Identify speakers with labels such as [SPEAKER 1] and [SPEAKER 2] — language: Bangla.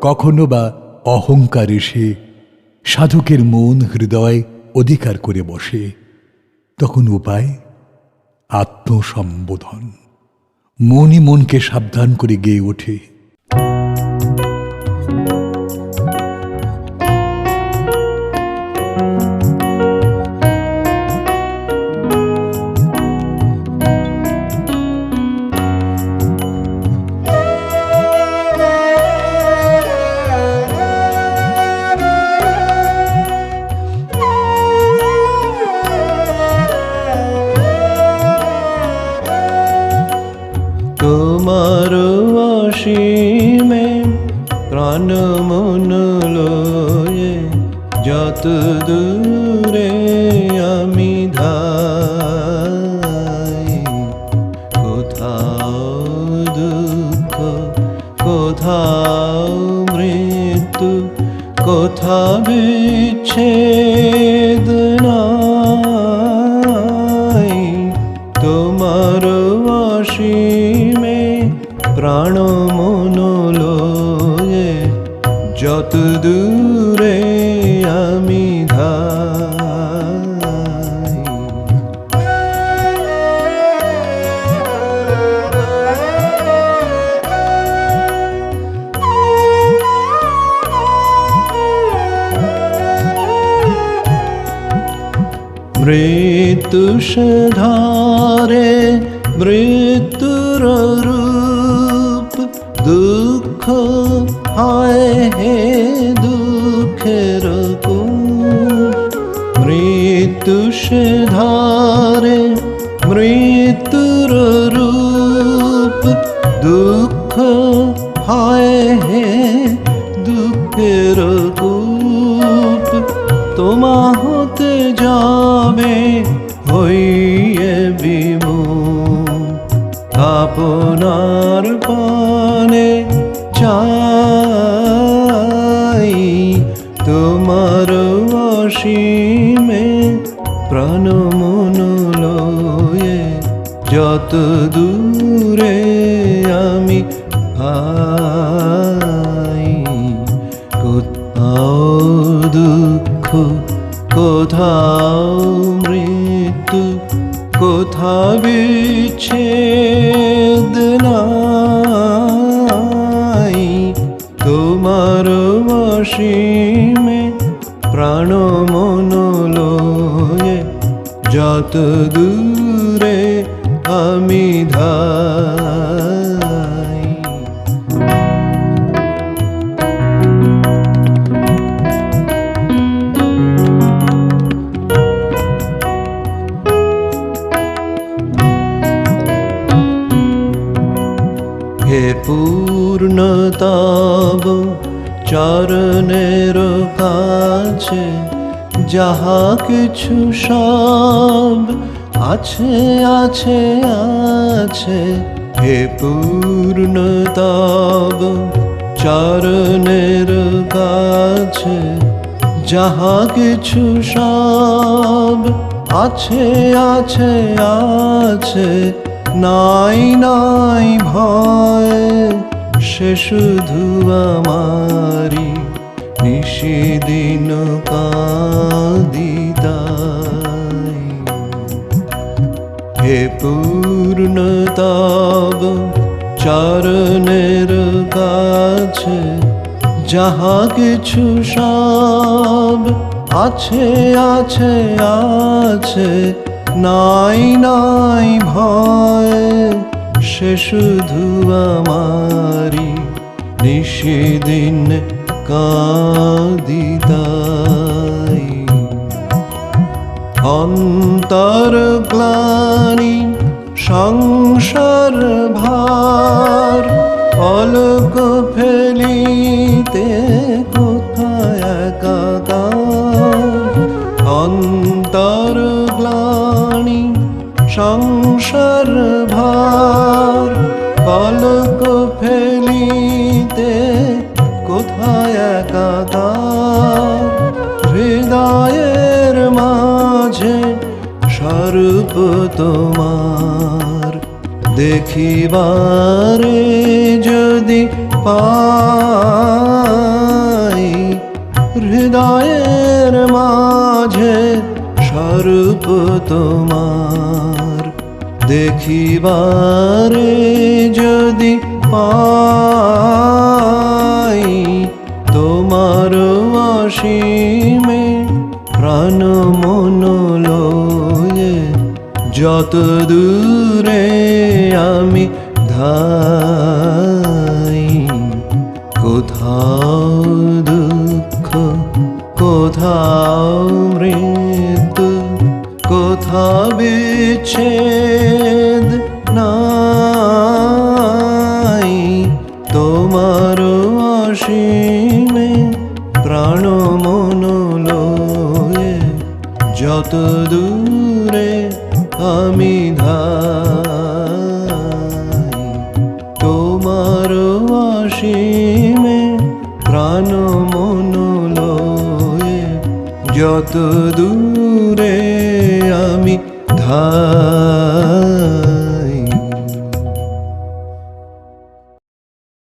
[SPEAKER 1] কখনো বা অহংকার এসে সাধকের মন হৃদয় অধিকার করে বসে, তখন উপায়? আত্মসম্বোধন। মনই মনকে সাবধান করে গেয়ে ওঠে।
[SPEAKER 2] লয়ে যত দূরে আমি ধাই, কোথাও দুঃখ, কোথাও মৃত্যু কোথা বিচ্ছেদ নাই। তোমার অসীমে প্রাণ লয়ে যত দূরে আমি ধাই। মৃত্যু ধারে মৃত্যুর রূপ দুঃখ হয় হে দুঃখের মৃত্যু ধারে মৃত্যুর রূপ। দুঃখ হয় হে দুঃখের কূপ অসীমে প্রাণ মন লয়ে যত দূরে আমি হাই কোথাও দুঃখ, কোথাও মৃত্যু কোথা বিচ্ছেদ নাই। তোমার অসীমে ধাই হে পূর্ণতাব চরণের কাছে যাহা কিছু সব আছে আছে আছে, হে পূর্ণতাব চরণের কাছে যাহা কিছু সব আছে আছে আছে, নাই নাই ভয়, সে শুধু আমারি নিষিদিন কাদিতাই হে পূর্ণতাব চরণের কাছে যাহা কিছু সব আছে আছে আছে, নাই নাই ভয়, সে শুধু আমারি নিষেদিন কাদিতাই। অন্তর গ্লানি সংসার ভার অলক ফেলিতে কোথায় একাকার? অন্তর সংসার ভার পলক স্বরূপ তোমার। দেখিবারে যদি পা হৃদয়ের মাঝে স্বরূপ তোমার। দেখিবারে যদি পাই তোমার অসীমে প্রাণ মন লয়ে যত দূরে আমি ধাই, কোথাও দুঃখ, কোথাও মৃত্যু কোথা বিচ্ছেদ নাই। তোমার অসীমে প্রাণ মন লয়ে যত দূরে আমি ধাই। তোমার অসীমে প্রাণ মন লয়ে যত দূরে আমি ধাই।